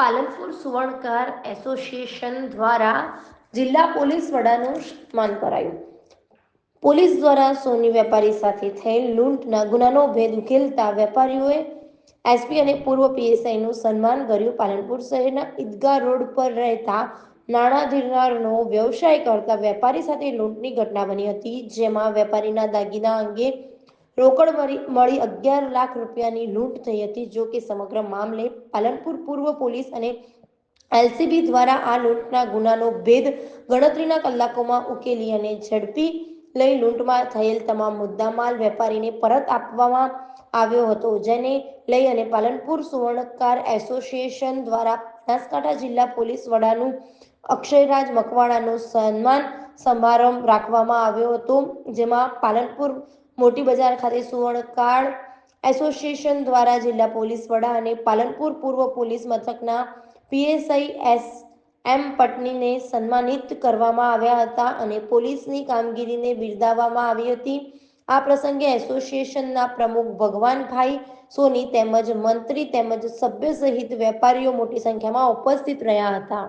Palanpur સુવર્ણકાર association દ્વારા જિલ્લા police વડાનું સન્માન કરાયું. પોલીસ દ્વારા સોની વેપારી સાથે થયેલ લૂંટના ગુનાનો ભેદ ઉકેલતા વેપારીઓએ એસપી અને પૂર્વ પીએસઆઈનું સન્માન કર્યું. પાલનપુર શહેરના ઈદગાહ રોડ પર રહેતા નાણાં ધીરનારનો વ્યવસાય કરતા વેપારી સાથે લૂંટની ઘટના બની હતી, જેમાં વેપારીના દાગીના અંગે રોકડ મળી અગિયાર લાખ રૂપિયાની લૂંટ થઈ હતી, જો કે સમગ્ર મામલે પાલનપુર પૂર્વ પોલીસ અને એલસીબી દ્વારા આ લૂંટના ગુનાનો ભેદ ગણતરીના કલાકોમાં ઉકેલી અને ઝડપી લઈ લૂંટમાં થયેલ તમામ મુદ્દામાલ વેપારીને પરત આપવામાં આવ્યો હતો. જેને લઈ અને પાલનપુર સુવર્ણકાર એસોસિએશન દ્વારા બનાસકાંઠા જિલ્લા પોલીસ વડાનું અક્ષયરાજ મકવાણાનું સન્માન સમારંભ રાખવામાં આવ્યો હતો, જેમાં પાલનપુર મોટી બજાર ખાતે સુવર્ણકાળ એસોસિએશન દ્વારા જિલ્લા પોલીસ વડા અને પાલનપુર પૂર્વ પોલીસ મથકના પીએસઆઈ એસ એમ પટનીને સન્માનિત કરવામાં આવ્યા હતા અને પોલીસની કામગીરીને બિરદાવવામાં આવી હતી. આ પ્રસંગે એસોસિએશનના પ્રમુખ ભગવાનભાઈ સોની તેમજ મંત્રી તેમજ સભ્ય સહિત વેપારીઓ મોટી સંખ્યામાં ઉપસ્થિત રહ્યા હતા.